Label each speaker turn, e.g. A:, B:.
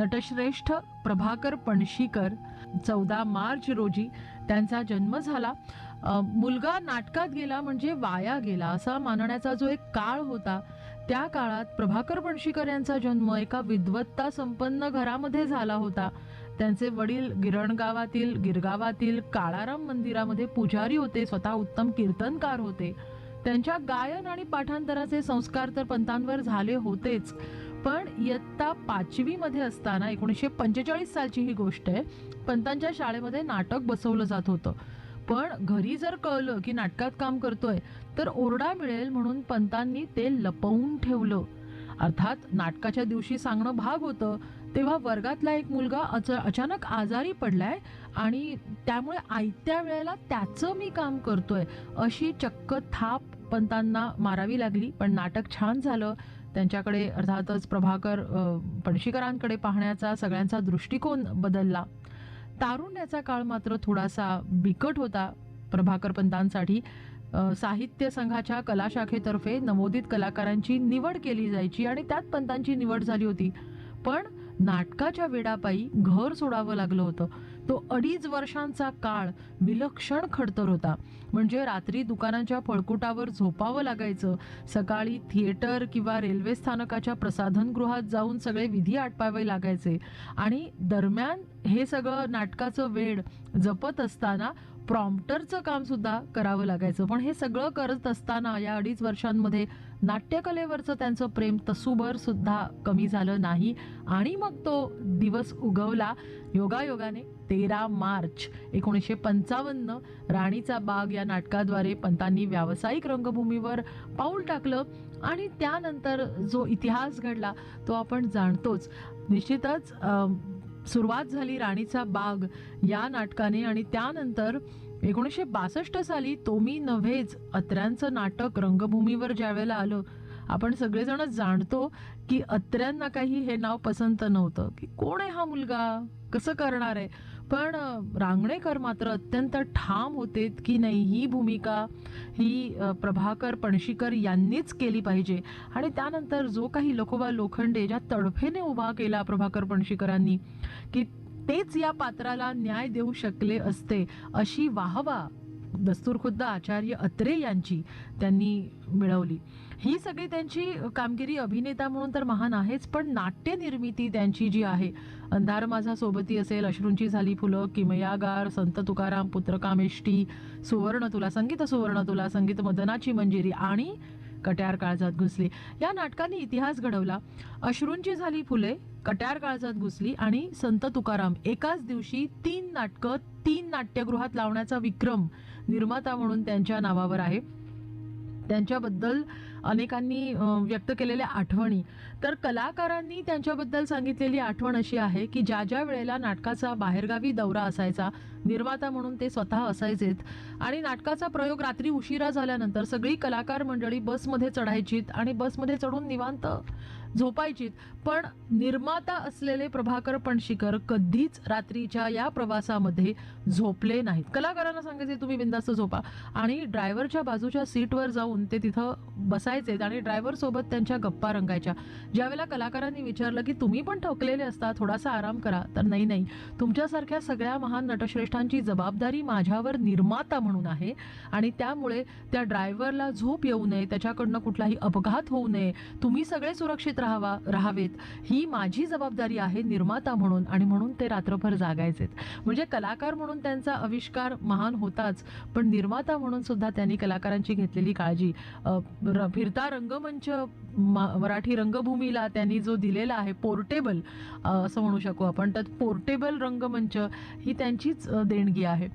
A: नटश्रेष्ठ प्रभाकर पणशीकर चौदा मार्च रोजी त्यांचा जन्म झाला. मुलगा नाटकात गेला म्हणजे वाया गेला असा मानण्याचा जो एक काळ होता त्या काळात प्रभाकर पणशीकर यांचा जन्म एका विद्वत्ता संपन्न घरामध्ये झाला होता. त्यांचे वडील गिरणगावातील गिरगावातील काळाराम मंदिरामध्ये पुजारी होते स्वतः उत्तम कीर्तनकार होते. त्यांच्या गायन आणि पाठांतराचे संस्कार तर पंतांवर झाले होतेच. पण इयत्ता पाचवी मध्ये असताना एकोणीसशे पंचेचाळीस सालची ही गोष्ट आहे पंतांच्या शाळेमध्ये नाटक बसवलं जात होतं. पण घरी जर कळलं की नाटकात काम करतोय तर ओरडा मिळेल म्हणून पंतांनी ते लपवून ठेवलं. अर्थात नाटकाच्या दिवशी सांगणं भाग होतं तेव्हा वर्गातला एक मुलगा अच अचानक आजारी पडलाय आणि त्यामुळे आयत्या वेळेला त्याचं मी काम करतोय अशी चक्क थाप पंतांना मारावी लागली. पण नाटक छान झालं त्यांच्याकडे अर्थातच प्रभाकर पणशीकरांकडे पाहण्याचा सगळ्यांचा दृष्टिकोन बदलला. तारुण्याचा काळ मात्र थोडासा बिकट होता प्रभाकर पंतांसाठी. साहित्य संघाच्या कलाशाखेतर्फे नमोदित नवोदित कलाकारांची निवड केली जायची आणि त्यात पंतांची निवड झाली होती. पण नाटकाच्या वेडापायी घर सोडावं लागलं होतं. तो अडीच वर्षांचा काळ विलक्षण खडतर होता. म्हणजे रात्री दुकानाच्या फळकुटावर झोपावं लागायचं. सकाळी थिएटर किंवा रेल्वे स्थानकाच्या प्रसाधनगृहात जाऊन सगळे विधी आटपावे लागायचे. आणि दरम्यान हे सगळं नाटकाचं वेळ जपत असताना प्रॉम्प्टरचं काम सुद्धा करावं लागायचं. पण हे सगळं करत असताना या अडीच वर्षांमध्ये नाट्यकलेवरचं त्यांचं प्रेम तसूभर सुद्धा कमी झालं नाही. आणि मग तो दिवस उगवला. योगायोगाने तेरा मार्च एकोणीसशे पंचावन्न राणीचा बाग या नाटकाद्वारे पंतांनी व्यावसायिक रंगभूमीवर पाऊल टाकलं आणि त्यानंतर जो इतिहास घडला तो आपण जाणतोच. निश्चितच सुरुवात झाली राणीचा बाग या नाटकाने आणि त्यानंतर एकोणीसशे बासष्ट साली तोमी नव्हेच अत्र्यांचं नाटक रंगभूमीवर ज्यावेळेला आलं आपण सगळेजण जाणतो की अत्र्यांना काही हे नाव पसंत नव्हतं. की कोण आहे हा मुलगा? कसं करणार आहे? पण रांगणेकर मात्र अत्यंत ठाम होते की नाही ही भूमिका ही प्रभाकर पणशीकर यांनीच केली पाहिजे. आणि त्यानंतर जो काही लोकोबा लोखंडे ज्या तडफेने उभा केला प्रभाकर पणशीकरांनी की तेच या पात्राला न्याय देऊ शकले असते अशी वाहवा दस्तूरखुद्द आचार्य अत्रे यांची त्यांनी मिळवली. ही सगळी त्यांची कामगिरी अभिनेता म्हणून तर महान आहेच पण नाट्य निर्मिती त्यांची जी आहे अंधार माझा सोबती असेल अश्रूंची झाली फुलं किमयागार संत तुकाराम पुत्रकामेष्टी सुवर्ण तुला संगीत सुवर्ण तुला संगीत मदनाची मंजिरी आणि कट्यार काळजात घुसली. या नाटकाने इतिहास घडवला. अश्रूंची झाली फुले कट्यार काळजात घुसली आणि संत तुकाराम एकाच दिवशी तीन नाटकं तीन नाट्यगृहात लावण्याचा विक्रम निर्माता म्हणून त्यांच्या नावावर आहे. त्यांच्याबद्दल अनेकांनी व्यक्त केलेल्या आठवणी. तर कलाकारांनी त्यांच्याबद्दल सांगितलेली आठवण अशी आहे की ज्या ज्या वेळेला नाटकाचा बाहेरगावी दौरा असायचा निर्माता म्हणून ते स्वतः असायचेत आणि नाटकाचा प्रयोग रात्री उशिरा झाल्यानंतर सगळी कलाकार मंडळी बसमध्ये चढायचीत आणि बसमध्ये चढून निवांत झोपायचीत. पण निर्माता असलेले प्रभाकर पणशीकर कधीच रात्रीच्या या प्रवासामध्ये झोपले नाहीत. कलाकारांना सांगायचे तुम्ही बिंदास्त झोपा. आणि ड्रायव्हरच्या बाजूच्या सीटवर जाऊन ते तिथं बसायचे आणि ड्रायव्हर सोबत त्यांच्या गप्पा रंगायच्या. ज्यावेळेला कलाकारांनी विचारलं की तुम्ही पण ठोकलेले असता थोडासा आराम करा. तर नाही नाही. तुमच्यासारख्या सगळ्या महान नटश्रेष्ठांची जबाबदारी माझ्यावर निर्माता म्हणून आहे आणि त्यामुळे त्या ड्रायव्हरला झोप येऊ नये त्याच्याकडनं कुठलाही अपघात होऊ नये. तुम्ही सगळे सुरक्षित राहावा राहावेत. ही माझी जबाबदारी आहे निर्माता म्हणून आणि म्हणून ते रात्रभर जागायचेत. म्हणजे कलाकार म्हणून त्यांचा आविष्कार महान होताच पण निर्माता म्हणून सुद्धा त्यांनी कलाकारांची घेतलेली काळजी. र- फिरता रंगमंच मराठी रंगभूमीला त्यांनी जो दिलेला आहे पोर्टेबल असं म्हणू शकू आपण तर पोर्टेबल रंगमंच ही त्यांचीच देणगी आहे.